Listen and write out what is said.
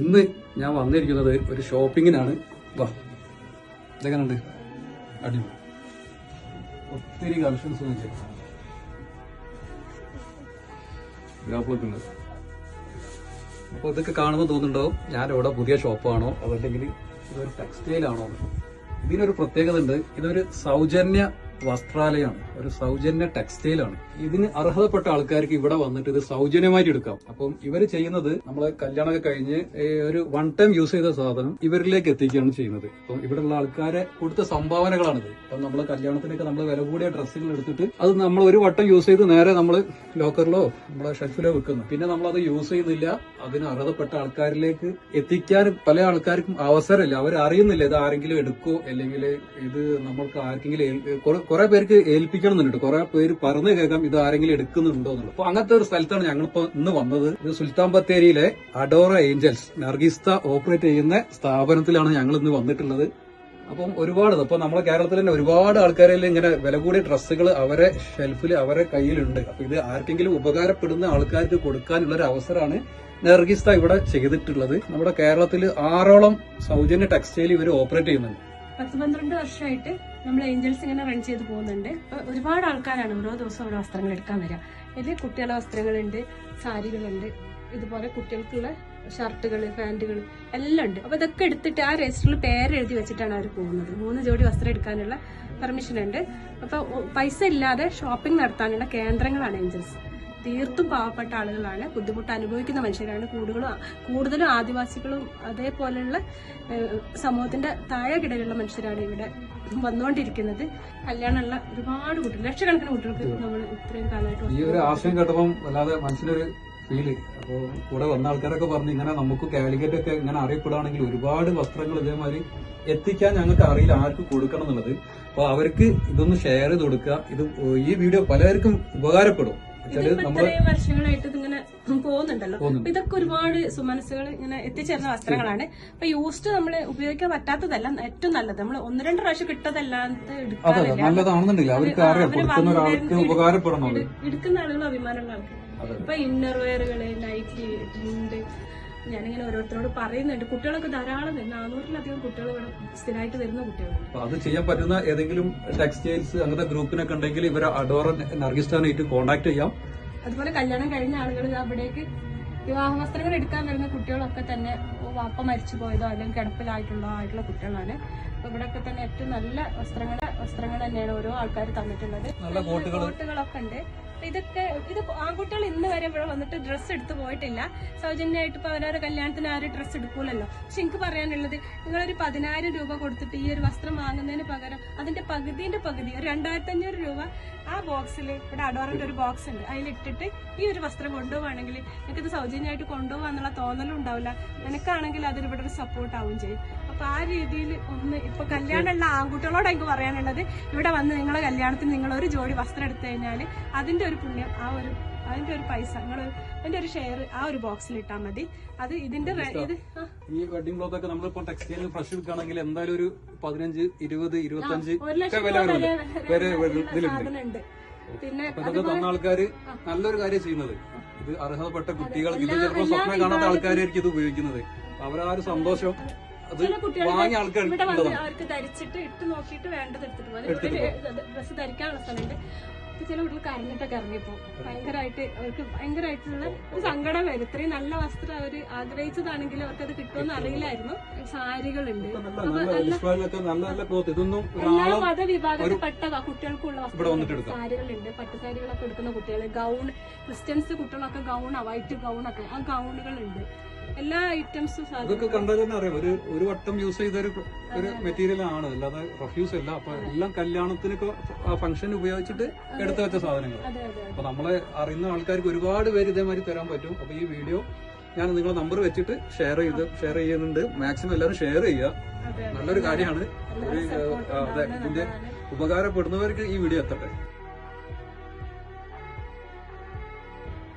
ഇന്ന് ഞാൻ വന്നിരിക്കുന്നത് ഒരു ഷോപ്പിങ്ങിനാണ്. വാ ഇതെങ്ങനെയുണ്ട് അടിപൊളി. ഒത്തിരി കളക്ഷൻസ് ഗ്രാഫിലൊക്കെ ഉണ്ട് അപ്പോൾ ഇതൊക്കെ കാണുമ്പോൾ തോന്നുന്നുണ്ടോ ഞാൻ ഇവിടെ പുതിയ ഷോപ്പാണോ അതല്ലെങ്കിൽ ഇതൊരു ടെക്സ്റ്റൈൽ ആണോ ഇതിനൊരു പ്രത്യേകത ഉണ്ട്. ഇതൊരു സൗജന്യ വസ്ത്രാലയമാണ്. ഒരു സൗജന്യ ടെക്സ്റ്റൈലാണ്. ഇതിന് അർഹതപ്പെട്ട ആൾക്കാർക്ക് ഇവിടെ വന്നിട്ട് ഇത് സൗജന്യമായിട്ട് എടുക്കാം. അപ്പം ഇവർ ചെയ്യുന്നത് നമ്മളെ കല്യാണമൊക്കെ കഴിഞ്ഞ് ഒരു വൺ ടൈം യൂസ് ചെയ്ത സാധനം ഇവരിലേക്ക് എത്തിക്കുകയാണ് ചെയ്യുന്നത്. അപ്പം ഇവിടെയുള്ള ആൾക്കാരെ കൊടുത്ത സംഭാവനകളാണിത്. അപ്പം നമ്മൾ കല്യാണത്തിനൊക്കെ നമ്മൾ വില കൂടിയ ഡ്രസ്സുകൾ എടുത്തിട്ട് അത് നമ്മൾ ഒരു വട്ടം യൂസ് ചെയ്ത് നേരെ നമ്മൾ ലോക്കറിലോ നമ്മളെ ഷെൽഫിലോ വെക്കുന്നു പിന്നെ നമ്മൾ അത് യൂസ് ചെയ്യുന്നില്ല. അതിന് അർഹതപ്പെട്ട ആൾക്കാരിലേക്ക് എത്തിക്കാൻ പല ആൾക്കാർക്കും അവസരമില്ല. അവർ അറിയുന്നില്ല ഇത് ആരെങ്കിലും എടുക്കോ അല്ലെങ്കിൽ ഇത് നമ്മൾക്ക് ആർക്കെങ്കിലും കുറെ- പേർക്ക് ഏൽപ്പിക്കണം എന്നുണ്ട് കുറെ പേര് പറഞ്ഞു കേൾക്കാം ഇത് ആരെങ്കിലും എടുക്കുന്നുണ്ടോ എന്നുള്ളത്. അപ്പൊ അങ്ങനത്തെ ഒരു സ്ഥലത്താണ് ഞങ്ങളിപ്പോ ഇന്ന് വന്നത്. ഇത് സുൽത്താൻ ബത്തേരിയിലെ അഡോറ ഏഞ്ചൽസ് നർഗിസ്ത ഓപ്പറേറ്റ് ചെയ്യുന്ന സ്ഥാപനത്തിലാണ് ഞങ്ങൾ ഇന്ന് വന്നിട്ടുള്ളത്. അപ്പം ഒരുപാട് ഇപ്പൊ നമ്മുടെ കേരളത്തിൽ തന്നെ ഒരുപാട് ആൾക്കാരെല്ലാം ഇങ്ങനെ വില കൂടിയ ഡ്രസ്സുകൾ അവരെ ഷെൽഫിൽ അവരെ കയ്യിലുണ്ട്. അപ്പൊ ഇത് ആർക്കെങ്കിലും ഉപകാരപ്പെടുന്ന ആൾക്കാർക്ക് കൊടുക്കാനുള്ള ഒരു അവസരമാണ് നെർഗിസ്ത ഇവിടെ ചെയ്തിട്ടുള്ളത്. നമ്മുടെ കേരളത്തിൽ ആറോളം സൗജന്യ ടെക്സ്റ്റൈൽ ഇവർ ഓപ്പറേറ്റ് ചെയ്യുന്നുണ്ട്. പത്ത് പന്ത്രണ്ട് വർഷമായിട്ട് നമ്മൾ ഏഞ്ചൽസ് ഇങ്ങനെ റൺ ചെയ്ത് പോകുന്നുണ്ട്. അപ്പോൾ ഒരുപാട് ആൾക്കാരാണ് ഓരോ ദിവസം ഓരോ വസ്ത്രങ്ങൾ എടുക്കാൻ വരിക. ഇതിൽ കുട്ടികളുടെ വസ്ത്രങ്ങളുണ്ട് സാരികളുണ്ട് ഇതുപോലെ കുട്ടികൾക്കുള്ള ഷർട്ടുകൾ പാന്റുകൾ എല്ലാം ഉണ്ട്. അപ്പോൾ ഇതൊക്കെ എടുത്തിട്ട് ആ രജിസ്റ്ററിൽ പേര് എഴുതി വെച്ചിട്ടാണ് അവർ പോകുന്നത്. മൂന്ന് ജോഡി വസ്ത്രം എടുക്കാനുള്ള പെർമിഷൻ ഉണ്ട്. അപ്പൊ ഒ- പൈസ ഇല്ലാതെ ഷോപ്പിംഗ് നടത്താനുള്ള കേന്ദ്രങ്ങളാണ് ഏഞ്ചൽസ്. തീർത്തും പാവപ്പെട്ട ആളുകളാണ്. ബുദ്ധിമുട്ട് അനുഭവിക്കുന്ന മനുഷ്യരാണ് കൂടുതലും കൂടുതലും ആദിവാസികളും അതേപോലെയുള്ള സമൂഹത്തിന്റെ താഴെ താഴെക്കിടയിലുള്ള മനുഷ്യരാണ് ഇവിടെ വന്നുകൊണ്ടിരിക്കുന്നത്. കല്യാണമുള്ള ഒരുപാട് കുട്ടികൾ ലക്ഷക്കണക്കിന് കുട്ടികൾക്ക് നമ്മൾ ഇത്രയും കാലമായിട്ട് ഈ ഒരു ആശയം കേട്ടപ്പം വല്ലാതെ മനസ്സിലൊരു ഫീൽ അപ്പോൾ കൂടെ വന്ന ആൾക്കാരൊക്കെ പറഞ്ഞു ഇങ്ങനെ നമുക്ക് കാലിക്കറ്റ് ഒക്കെ ഇങ്ങനെ അറിയപ്പെടുകയാണെങ്കിൽ ഒരുപാട് വസ്ത്രങ്ങൾ ഇതേമാതിരി എത്തിക്കാൻ ഞങ്ങൾക്ക് അറിയില്ല ആർക്ക് കൊടുക്കണം എന്നുള്ളത്. അപ്പോൾ അവർക്ക് ഇതൊന്ന് ഷെയർ ചെയ്ത് കൊടുക്കുക. ഇത് ഈ വീഡിയോ പലർക്കും ഉപകാരപ്പെടും. ഇത്രയും വർഷങ്ങളായിട്ട് ഇതിങ്ങനെ പോകുന്നുണ്ടല്ലോ. പോകുന്നുണ്ട്. അപ്പൊ ഇതൊക്കെ ഒരുപാട് സുമനസ്സുകൾ ഇങ്ങനെ എത്തിച്ചേർന്ന വസ്ത്രങ്ങളാണ്. അപ്പൊ യൂസ്ഡ് നമ്മൾ ഉപയോഗിക്കാൻ പറ്റാത്തതല്ല ഏറ്റവും നല്ലത്. നമ്മൾ ഒന്ന് രണ്ട് പ്രാവശ്യം കിട്ടതല്ലാത്ത എടുക്കാറില്ല എടുക്കുന്ന ആളുകൾ അഭിമാനമുള്ള ആൾക്കാർ ഇപ്പൊ ഇന്നർവെയറുകൾ നൈറ്റി ഉണ്ട് ഞാനിങ്ങനെ ഓരോരുത്തരോട് പറയുന്നുണ്ട്. കുട്ടികളൊക്കെ ധാരാളം നാനൂറിലധികം കുട്ടികൾ ഇവിടെ സ്ഥിരമായിട്ട് വരുന്ന കുട്ടികളുണ്ട്. അത് ചെയ്യാൻ പറ്റുന്ന ഏതെങ്കിലും ടെക്സ്റ്റൈൽസ് അങ്ങനത്തെ ഗ്രൂപ്പിനൊക്കെ ഉണ്ടെങ്കിൽ ഇവരെ അഡോറ നർഗിസ്ഥാനായിട്ട് കോൺടാക്ട് ചെയ്യാം. അതുപോലെ കല്യാണം കഴിഞ്ഞ ആളുകൾ അവിടേക്ക് വിവാഹ വസ്ത്രങ്ങൾ എടുക്കാൻ വരുന്ന കുട്ടികളൊക്കെ തന്നെ വാപ്പ മരിച്ചു പോയതോ അല്ലെങ്കിൽ കിടപ്പിലായിട്ടുള്ളോ ആയിട്ടുള്ള കുട്ടികളാണ്. അപ്പൊ ഇവിടെയൊക്കെ തന്നെ ഏറ്റവും നല്ല വസ്ത്രങ്ങൾ വസ്ത്രങ്ങൾ തന്നെയാണ് ഓരോ ആൾക്കാർ തന്നിട്ടുള്ളത്. നല്ല കോട്ടുകളൊക്കെ ഉണ്ട്. ഇതൊക്കെ ഇത് ആൺകുട്ടികൾ ഇന്ന് വരെ ഇവിടെ വന്നിട്ട് ഡ്രസ്സ് എടുത്ത് പോയിട്ടില്ല. സൗജന്യമായിട്ട് ഇപ്പൊ അവരവരുടെ കല്യാണത്തിന് ആരും ഡ്രസ്സ് എടുക്കൂലല്ലോ. പക്ഷെ എനിക്ക് പറയാനുള്ളത് നിങ്ങളൊരു പതിനായിരം രൂപ കൊടുത്തിട്ട് ഈ ഒരു വസ്ത്രം വാങ്ങുന്നതിന് പകരം അതിന്റെ പകുതിന്റെ പകുതി ഒരു രണ്ടായിരത്തി അഞ്ഞൂറ് രൂപ ആ ബോക്സിൽ ഇവിടെ അഡോറിന്റെ ഒരു ബോക്സ് ഉണ്ട്. അതിലിട്ടിട്ട് ഈ ഒരു വസ്ത്രം കൊണ്ടുപോവാണെങ്കിൽ എനിക്കിത് സൗജന്യമായിട്ട് കൊണ്ടുപോകാന്നുള്ള തോന്നലും ഉണ്ടാവില്ല. എനിക്കാണെങ്കിൽ അതിൽ ഇവിടെ ഒരു സപ്പോർട്ട് ആവും ചെയ്യും. അപ്പൊ ആ രീതിയിൽ ഒന്ന് ഇപ്പൊ കല്യാണമുള്ള ആൺകുട്ടികളോട് എനിക്ക് പറയാനുള്ളത് ഇവിടെ വന്ന് നിങ്ങളെ കല്യാണത്തിന് നിങ്ങൾ ഒരു ജോഡി വസ്ത്രം എടുത്തു കഴിഞ്ഞാൽ അതിന്റെ ഒരു പുണ്യം ആ ഒരു അതിന്റെ ഒരു പൈസ നിങ്ങൾ അതിന്റെ ഒരു ഷെയർ ആ ഒരു ബോക്സിൽ ഇട്ടാൽ മതി. അത് ഇതിന്റെ ഇത് ഈ വെഡിങ് ക്ലോത്ത് ഒക്കെ നമ്മളിപ്പോ ടെക്സ്റ്റൈലിൽ ഫ്രഷ് എടുക്കുകയാണെങ്കിൽ എന്തായാലും ഒരു പതിനഞ്ച് ഇരുപത് ഇരുപത്തഞ്ച് വരെ ഇതിലുണ്ട്. പിന്നെ തന്ന ആൾക്കാര് നല്ലൊരു കാര്യം ചെയ്യുന്നത്. ഇത് അർഹതപ്പെട്ട കുട്ടികൾ ഇത് ചിലപ്പോൾ സ്വപ്നം കാണാത്ത ആൾക്കാരായിരിക്കും ഇത് ഉപയോഗിക്കുന്നത്. അവരാ ഒരു സന്തോഷം. ചില കുട്ടികൾ ഇവിടെ വന്ന് അവർക്ക് ധരിച്ചിട്ട് ഇട്ട് നോക്കിയിട്ട് വേണ്ടത് എടുത്തിട്ട് പോകും ഡ്രസ്സ് ധരിക്കാനുള്ള സ്ഥലമുണ്ട്. ചില കുട്ടികൾ കരഞ്ഞിട്ടൊക്കെ ഇറങ്ങിപ്പോ ഭയങ്കരമായിട്ട് അവർക്ക് ഭയങ്കരമായിട്ടുള്ള ഒരു സങ്കടം വരും. ഇത്രയും നല്ല വസ്ത്രം അവർ ആഗ്രഹിച്ചതാണെങ്കിൽ അവർക്ക് അത് കിട്ടുമെന്ന് അറിയില്ലായിരുന്നു. സാരികളുണ്ട്. എല്ലാ മതവിഭാഗത്തിൽപ്പെട്ടതാ മതവിഭാഗത്തിൽപ്പെട്ട കുട്ടികൾക്കുള്ള വസ്ത്രം. സാരികളുണ്ട് പട്ടുസാരികളൊക്കെ എടുക്കുന്ന കുട്ടികൾ ഗൗൺ ക്രിസ്ത്യൻസ് കുട്ടികളൊക്കെ ഗൗൺ വൈറ്റ് ഗൗണൊക്കെ. ആ ഗൗണുകളുണ്ട്. എല്ലാ ഐറ്റംസും ഇതൊക്കെ കണ്ടാൽ തന്നെ അറിയാം. ഒരു ഒരു വട്ടം യൂസ് ചെയ്ത ഒരു ഒരു മെറ്റീരിയൽ ആണ്. അല്ലാതെ റഫ്യൂസ് അല്ല. അപ്പൊ എല്ലാം കല്യാണത്തിനൊക്കെ ഫംഗ്ഷൻ ഉപയോഗിച്ചിട്ട് എടുത്തു വെച്ച സാധനങ്ങൾ. അപ്പൊ നമ്മളെ അറിയുന്ന ആൾക്കാർക്ക് ഒരുപാട് പേര് ഇതേമാതിരി തരാൻ പറ്റും. അപ്പൊ ഈ വീഡിയോ ഞാൻ നിങ്ങളെ നമ്പർ വെച്ചിട്ട് ഷെയർ ചെയ്ത് ഷെയർ ചെയ്യുന്നുണ്ട്. മാക്സിമം എല്ലാവരും ഷെയർ ചെയ്യുക. നല്ലൊരു കാര്യമാണ്. ഇതിന്റെ. ഉപകാരപ്പെടുന്നവർക്ക് ഈ വീഡിയോ എത്തട്ടെ.